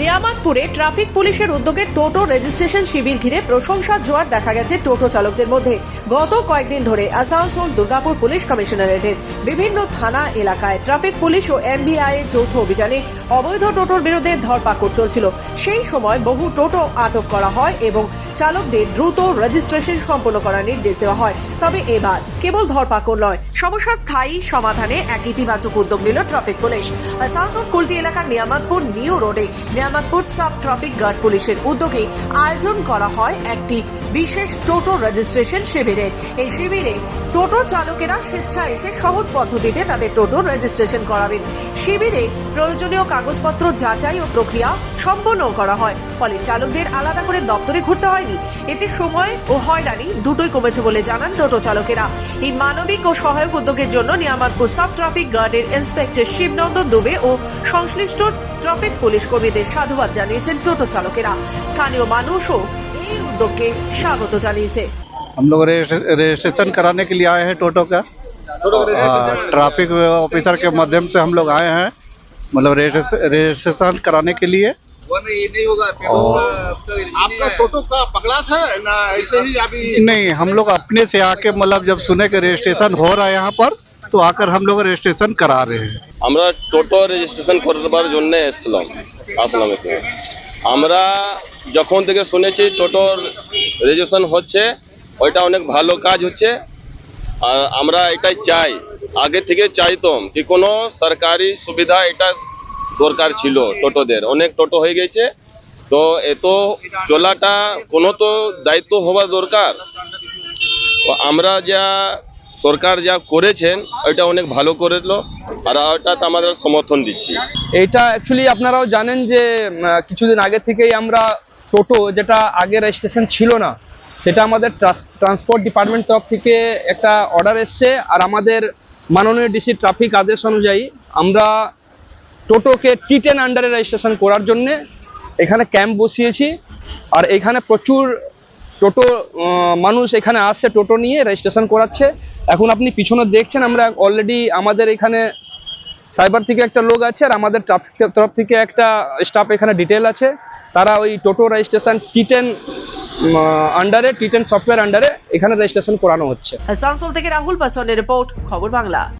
নিয়ামতপুরে traffic পুলিশের উদ্যোগে টোটো registration শিবির ঘিরে প্রশংসার জোয়ার দেখা গেছে টোটো চালকদের মধ্যে। গত কয়েকদিন ধরে আসানসোল দুর্গাপুর পুলিশ কমিশনারেটের বিভিন্ন থানা এলাকায় ট্রাফিক পুলিশ ও এমবিআই এর যৌথ অভিযানে অবৈধ টোটোর বিরুদ্ধে ধরপাকড় চলছিল। সেই সময় বহু টোটো আটক করা হয় এবং চালকদের দ্রুত রেজিস্ট্রেশন সম্পন্ন করার নির্দেশ দেওয়া হয়। তবে এবার কেবল ধরপাকড় নয় সমস্যা স্থায়ী সমাধানে এক ইতিবাচক উদ্যোগ নিল ট্রাফিক পুলিশ। আসানসোল কুলটি এলাকার নিয়ামতপুর নিউ রোডে নিয়ামতপুর সাব ট্রাফিক গার্ড পুলিশের উদ্যোগে আয়োজন করা হয় একটি বিশেষ টোটো রেজিস্ট্রেশন শিবিরে। এই শিবিরে টোটো চালকেরা স্বেচ্ছায় এসে সহজ পদ্ধতিতে তাদের টোটো রেজিস্ট্রেশন করাবেন। শিবিরে প্রয়োজনীয় কাগজপত্র যাচাই ও প্রক্রিয়া সম্পন্ন করা হয়, ফলে চালকদের আলাদা করে দপ্তরে ঘুরতে হয়নি। এতে সময় ও হয়রানি দুটোই কমেছে বলে জানান টোটো চালকেরা। এই মানবিক ও সহায়ক উদ্যোগের জন্য নিয়ামতপুর সাব ট্রাফিক গার্ডের ইন্সপেক্টর শিবনন্দন দুবে ও সংশ্লিষ্ট ট্রাফিক পুলিশ কর্মীদের সাধুবাদ জানিয়েছেন টোটো চালকেরা স্থানীয় মানুষও এই উদ্যোগকে স্বাগত জানিয়েছে हम लोग रजिस्ट्रे- रजिस्ट्रेशन कराने के लिए आए हैं टोटो का हाँ, ट्रैफिक ऑफिसर के माध्यम से हम लोग आए हैं मतलब रजिस्ट्रे- रजिस्ट्रेशन कराने के लिए वो नहीं ये नहीं होगा पेट्रोल और- का अब तक ये नहीं आपका है। टोटो का पकड़ा था ना ऐसे ही अभी नहीं हम लोग अपने से आके मतलब जब सुने कि रजिस्ट्रेशन हो रहा है यहाँ पर तो आकर हम लोग रजिस्ट्रेशन करा रहे हैं আমরা টোটো রেজিস্ট্রেশন করবার জন্য এসেছিলাম আসলাম এখানে আমরা যখন থেকে শুনেছি টোটোর রেজিস্ট্রেশন হচ্ছে ওইটা অনেক ভালো কাজ হচ্ছে আর আমরা এটাই চাই আগে থেকে চাইতাম কি কোনো সরকারি সুবিধা এটা দরকার ছিল টোটোদের অনেক টোটো হয়ে গেছে তো এত চলাটা কোনো তো দায়িত্ব হওয়া দরকার তো আমরা যা সরকার যা করেছেন, ওইটা অনেক ভালো করেছিল, আর ওটাতে আমাদের সমর্থন দিচ্ছি। এইটা অ্যাকচুয়ালি আপনারাও জানেন যে কিছুদিন আগে থেকেই আমরা টোটো, যেটা আগে রেজিস্ট্রেশন ছিল না, সেটা আমাদের ট্রান্সপোর্ট ডিপার্টমেন্ট তরফ থেকে একটা অর্ডার এসছে, আর আমাদের মাননীয় ডিসি ট্রাফিক আদেশ অনুযায়ী আমরা টোটোকে টি টেন আন্ডারে রেজিস্ট্রেশন করার জন্যে এখানে ক্যাম্প বসিয়েছি, আর এখানে প্রচুর টোটো মানুষ এখানে আসছে টোটো নিয়ে রেজিস্ট্রেশন করাচ্ছে। এখন আপনি পিছনে দেখছেন, আমরা অলরেডি আমাদের এখানে সাইবার থেকে একটা লোক আছে, আর আমাদের ট্রাফিক তরফ থেকে একটা স্টাফ এখানে ডিটেল আছে। তারা ওই টোটো রেজিস্ট্রেশন টি টেন আন্ডারে টি টেন সফটওয়্যার আন্ডারে এখানে রেজিস্ট্রেশন করানো হচ্ছে। থেকে রাহুল পাসওয়ানের রিপোর্ট, খবর বাংলা।